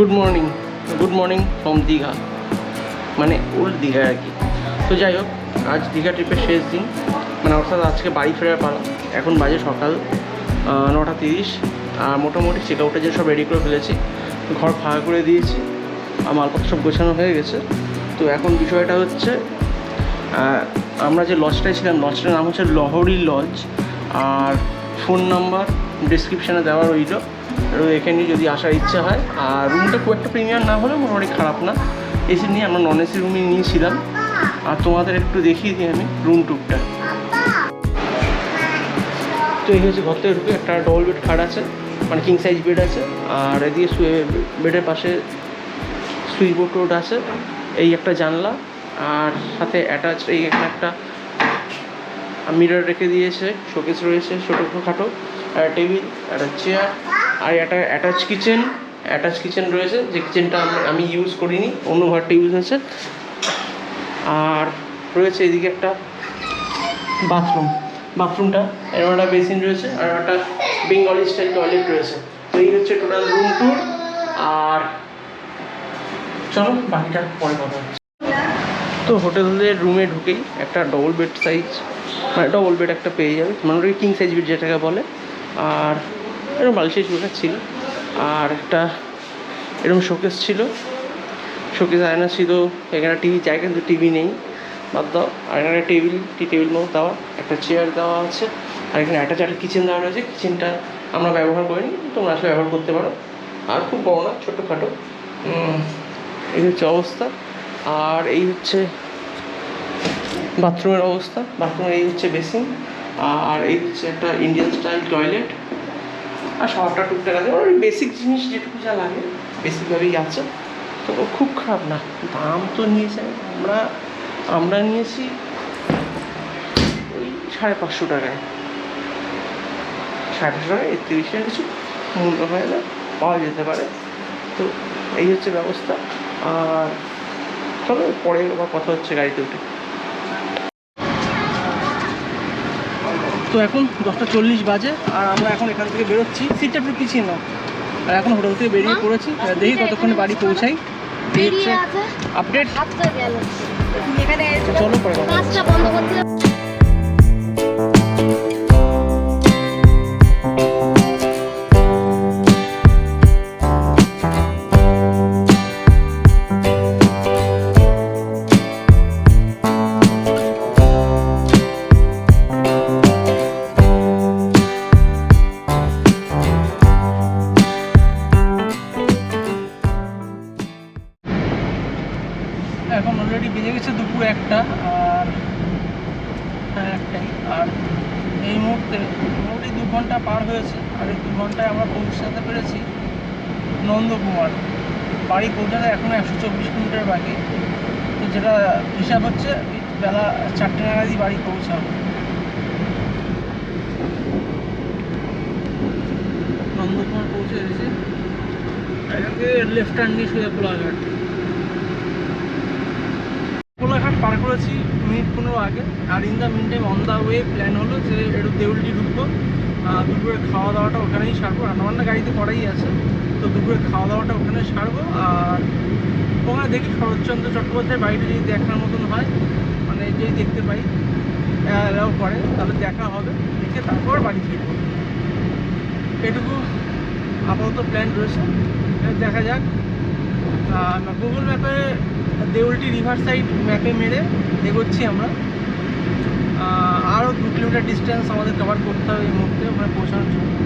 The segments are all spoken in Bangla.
Good morning good morning from Digha মানে ওল্ড দীঘা আর কি। তো যাই হোক, আজ দীঘা ট্রিপের শেষ দিন। মানে অর্থাৎ আজকে বাড়ি ফেরার পালা। এখন বাজে সকাল নটা তিরিশ। আর মোটামুটি চেক আউটে যে সব রেডি করে ফেলেছি, ঘর ফাঁকা করে দিয়েছি, আর মালপত্র সব গোছানো হয়ে গেছে। তো এখন বিষয়টা হচ্ছে আমরা যে লজটায় ছিলাম লজটার নাম হচ্ছে লহরি লজ আর ফোন নাম্বার ডিসক্রিপশানে দেওয়া রইল। এখানে যদি আসার ইচ্ছা হয়। আর রুমটা খুব একটা প্রিমিয়াম না হলেও মোটামুটি খারাপ না। এসি নিয়ে আমরা নন এসি রুমই নিয়েছিলাম। আর তোমাদের একটু দেখিয়ে দিই আমি রুম টুকটা। তো এই হচ্ছে ঘর থেকে ঢুকে একটা ডবল বেড খাট আছে মানে কিং সাইজ বেড আছে। আর এদিকে শুয়ে বেডের পাশে সুইচ বোর্ড টোড আছে, এই একটা জানলা। আর সাথে অ্যাটাচ এই এখানে একটা মিরর রেখে দিয়েছে শোকেস রয়েছে ছোটো খাটো একটা টেবিল একটা চেয়ার আর একটা অ্যাটাচ কিচেন অ্যাটাচ কিচেন রয়েছে, যে কিচেনটা আমি ইউজ করিনি, অন্য ঘরটা ইউজ হয়েছে। আর রয়েছে এদিকে একটা বাথরুম বাথরুমটা এরকম একটা বেসিন রয়েছে, আর একটা বেঙ্গলি স্টাইল টয়লেট রয়েছে। তো এই হচ্ছে টোটাল রুম ট্যুর আর চলো বাকিটা পরে কথা হচ্ছে। তো হোটেলের রুমে ঢুকেই একটা ডবল বেড সাইজ মানে ডবল বেড একটা পেয়ে যাবে মানে কিং সাইজ বেড যেটাকে বলে। আর এরকম বালিশের চুলটা ছিল। আর একটা এরকম শোকেস ছিল। শোকেস আয়না ছিল, এখানে টিভি জায়গা কিন্তু টিভি নেই বাদ দাও। আর এখানে টেবিল, টি টেবিল মতো দেওয়া, একটা চেয়ার দেওয়া আছে। আর এখানে একটা চারটে কিচেন দেওয়া রয়েছে। কিচেনটা আমরা ব্যবহার করিনি, তোমরা আসলে ব্যবহার করতে পারো। আর খুব বড় না ছোটোখাটো এই হচ্ছে অবস্থা। আর এই হচ্ছে বাথরুমের অবস্থা। বাথরুমের এই হচ্ছে বেসিন। আর এই হচ্ছে একটা ইন্ডিয়ান স্টাইল টয়লেট। আর সবটা টুকটাক আছে। ওই বেসিক জিনিস যেটুকু যা লাগে। বেসিকভাবেই আছে। তো খুব খারাপ না। দাম তো নিয়েছে। আমরা আমরা নিয়েছি ওই সাড়ে পাঁচশো টাকায়। সাড়ে পাঁচশো টাকায় একত্রিশ টাকা কিছু মূল্য হয় না পাওয়া যেতে পারে। তো এই হচ্ছে ব্যবস্থা। আর চলো, পরে আবার কথা হচ্ছে গাড়িতে উঠে। তো এখন দশটা চল্লিশ বাজে আর আমরা এখন এখান থেকে বেরোচ্ছি। সিটটা একটু পিছিয়ে নাও। আর এখন হোটেল থেকে বেরিয়ে পড়েছি। দেখি কতক্ষণে বাড়ি পৌঁছাই। আপডেট চলো পরে এখন অলরেডি বেজে গেছে দুপুর একটা, আর হ্যাঁ একটাই। আর এই মুহূর্তে মোটামুটি দু ঘণ্টা পার হয়েছে, আর এই দু ঘন্টায় আমরা পৌঁছাতে পেরেছি নন্দকুমার। বাড়ি পৌঁছাতে এখনও একশো চব্বিশ কিলোমিটার বাকি। তো যেটা হিসাব হচ্ছে, বেলা চারটে নাগাদই বাড়ি পৌঁছাবো। নন্দকুমার পৌঁছে গেছি। লেফট টার্ন নিয়ে সোজা কোলাঘাট কোলাঘাট পার করেছি মিনিট পনেরো আগে। আর in the mean time on the way plan হলো যে একটু দেউলটি ঢুকবো। দুপুরে খাওয়া দাওয়াটা ওখানেই সারবো। রান্নাবান্না গাড়িতে করাই আছে। তো দুপুরে খাওয়া দাওয়াটা ওখানে সারবো। আর ওখানে দেখি শরৎচন্দ্র চট্টোপাধ্যায়ের বাড়িটা যদি দেখার মতন হয় মানে যদি দেখতে পাই অ্যালাউ করে, তাহলে দেখা হবে। দেখে তারপর বাড়ি ফিরবো। এটুকু আপাতত প্ল্যান রয়েছে। দেখা যাক। গুগল ম্যাপে দেউলটি রিভার সাইড ম্যাপে মেরে এগোচ্ছি আমরা। আরও দু কিলোমিটার ডিস্টেন্স আমাদের কভার করতে হবে এই মুহূর্তে, ওখানে পৌঁছানোর জন্য।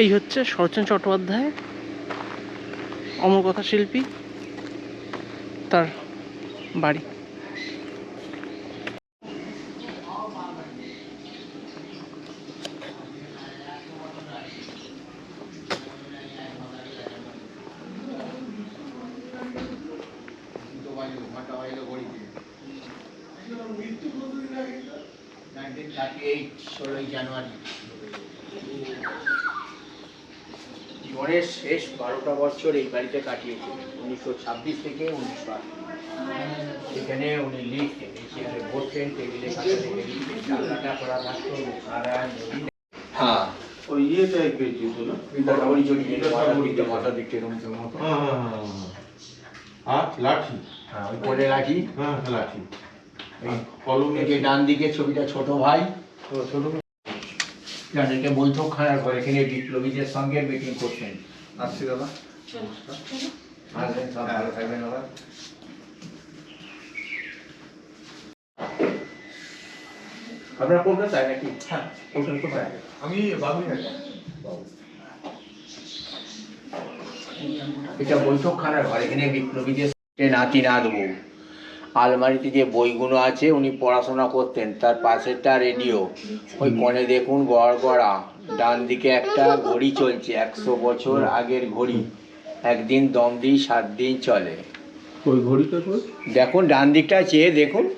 এই হচ্ছে শরৎচন্দ্র চট্টোপাধ্যায় অমর কথা শিল্পী তার বাড়ি। ষোলোই জানুয়ারি। জীবনের শেষ বারোটা বছর এই বাড়িতে কাটিয়েছেন উনিশশো ছাব্বিশ থেকে উনিশশো আশি এখানে উনি লিখতেন চেয়ারে বসতেন টেবিলে জানলাটা করা থাকতো হ্যাঁ। ওই ইয়ে টাইপের যেগুলো না বিদ্যাসাগরী জড়িয়ে মাথা দিকটা এরকম মতো হ্যাঁ হ্যাঁ হ্যাঁ। আর লাঠি? হ্যাঁ ওই লাঠি। এই যে ডান দিকে ছবিটা ছোট ভাই। ছোট যাদেরকে বৈঠকখানার ঘর এখানে বিপ্লবীদের সঙ্গে মিটিং করতেন আসছি দাদা। আসবেন সব ভালো থাকবেন আবার আপনারা কোনটা চাই নাকি? হ্যাঁ কোনটা কোথায় আমি বাবু এটা বৈঠকখানার ঘর এখানে বিপ্লবীদের সঙ্গে নাতি নাত বউ আলমারিতে যে বইগুলো আছে উনি পড়াশোনা করতেন। তার পাশেরটা রেডিও। ওই কোণে দেখুন গড় গড়া। ডান দিকে একটা ঘড়ি চলছে একশো বছর আগের ঘড়ি। একদিন দম দিই সাত দিন চলে। ওই ঘড়িটা কই দেখুন ডান দিকটা চেয়ে দেখুন।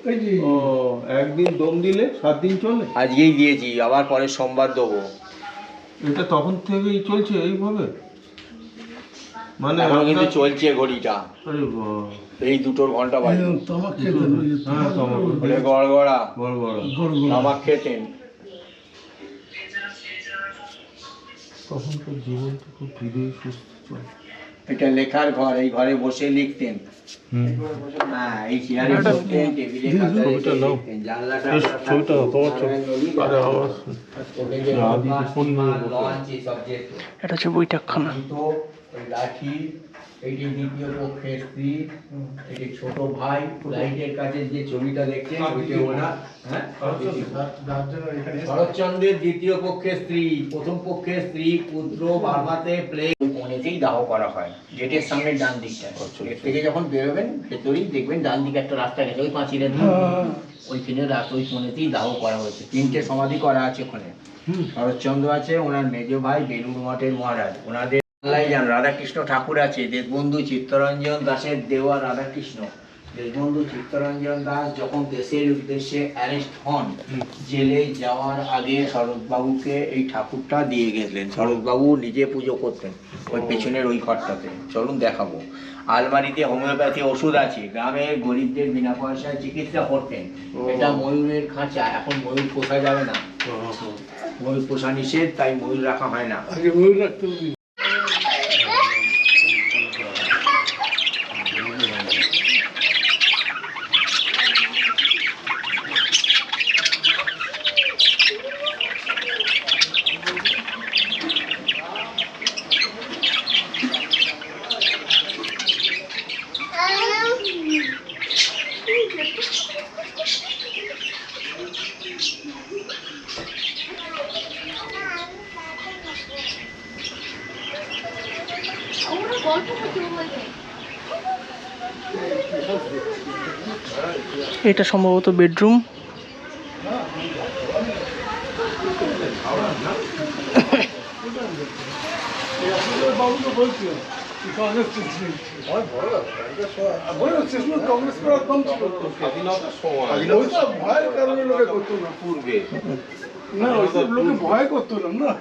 ও একদিন দম দিলে সাত দিন চলে? আজকেই দিয়েছি আবার পরে সোমবার দেবো। এটা তখন থেকেই চলছে এইভাবে? মানে এখনও কিন্তু চলছে ঘড়িটা। এই দুটোর ঘণ্টা বাজে। হ্যাঁ তোমার বলে গড় গড়া বড় বড় তামাক খেতেন তখনকার জীবন তো খুব ধীরে সুস্থ এটা লেখার ঘর এই ঘরে বসে লিখতেন। হ্যাঁ এই চেয়ারে বসতেন টেবিলে। এটা হচ্ছে বৈঠকখানা ওই লাঠি এইটি দ্বিতীয় পক্ষের স্ত্রী এটি ছোট ভাই লাইটের কাছে যে ছবিটা দেখছেন ওইটা হ্যাঁ? শরৎচন্দ্রের দ্বিতীয় পক্ষের স্ত্রী প্রথম পক্ষের স্ত্রী পুত্র বার্মাতে প্লে কোণেতেই দাহ করা হয় গেটের সামনে ডান দিকটা। গেট থেকে যখন বেরোবেন ভেতরেই দেখবেন ডান দিকে একটা রাস্তা গেছে ওই পাঁচিলের ওইখানে রাস্তা ওই কোণেতেই দাহ করা হয়েছে। তিনটে সমাধি করা আছে ওখানে। শরৎচন্দ্র আছে ওনার মেজ ভাই বেলুর মঠের মহারাজ। ওনাদের বাংলায় যান রাধাকৃষ্ণ ঠাকুর আছে দেশবন্ধু চিত্তরঞ্জন দাসের দেওয়া রাধাকৃষ্ণ। দেশবন্ধু চিত্তরঞ্জন দাস যখন দেশের উদ্দেশ্যে অ্যারেস্ট হন জেলে যাওয়ার আগে শরৎবাবুকে এই ঠাকুরটা দিয়ে গেলেন শরৎবাবু নিজে পুজো করতেন ওই পেছনের ওই ঘরটাতে। চলুন দেখাবো। আলমারিতে হোমিওপ্যাথি ওষুধ আছে। গ্রামে গরিবদের বিনা পয়সায় চিকিৎসা করতেন। এটা ময়ূরের খাঁচা। এখন ময়ূর পোষা যাবে না। ময়ূর পোষা নিষেধ তাই ময়ূর রাখা হয় না। এটা সম্ভবত বেডরুম। না পূর্বে ওইসব লোকে ভয় করতো না না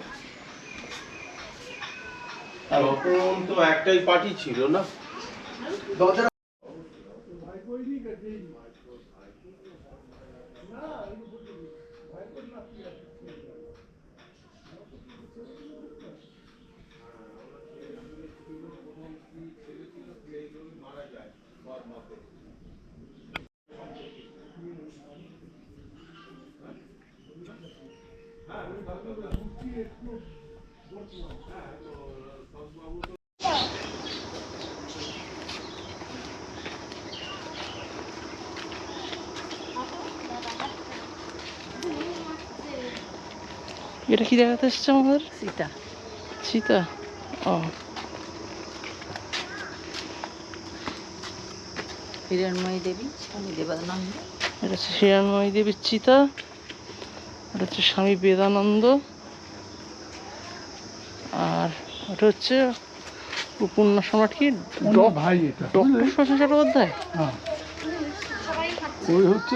তখন তো একটাই পার্টি ছিল না? এটা কি দেখাতে এসছে আমাদের? সীতা। সীতা? ও। হিরণময়ী দেবী স্বামী নাম এটা হচ্ছে হিরণময়ী দেবীর চিতা এটা হচ্ছে স্বামী বেদানন্দ। আর ওটা হচ্ছে উপন্যাস সম্রাট কি ভাই এটা ডক্টর শশী চট্টোপাধ্যায়। হ্যাঁ। ওই হচ্ছে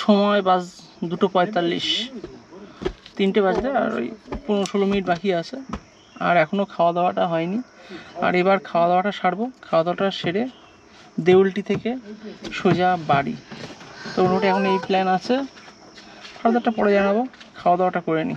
সময় বাজ দুটো পঁয়তাল্লিশ। তিনটে বাজতে আর ওই পনেরো ষোলো মিনিট বাকি আছে। আর এখনও খাওয়া দাওয়াটা হয়নি। আর এবার খাওয়া দাওয়াটা সারবো। খাওয়া দাওয়াটা সেরে দেউলটি থেকে সোজা বাড়ি। তো মোটামুটি এখন এই প্ল্যান আছে। খাওয়া দাওয়াটা পরে জানাব খাওয়া দাওয়াটা করে নিই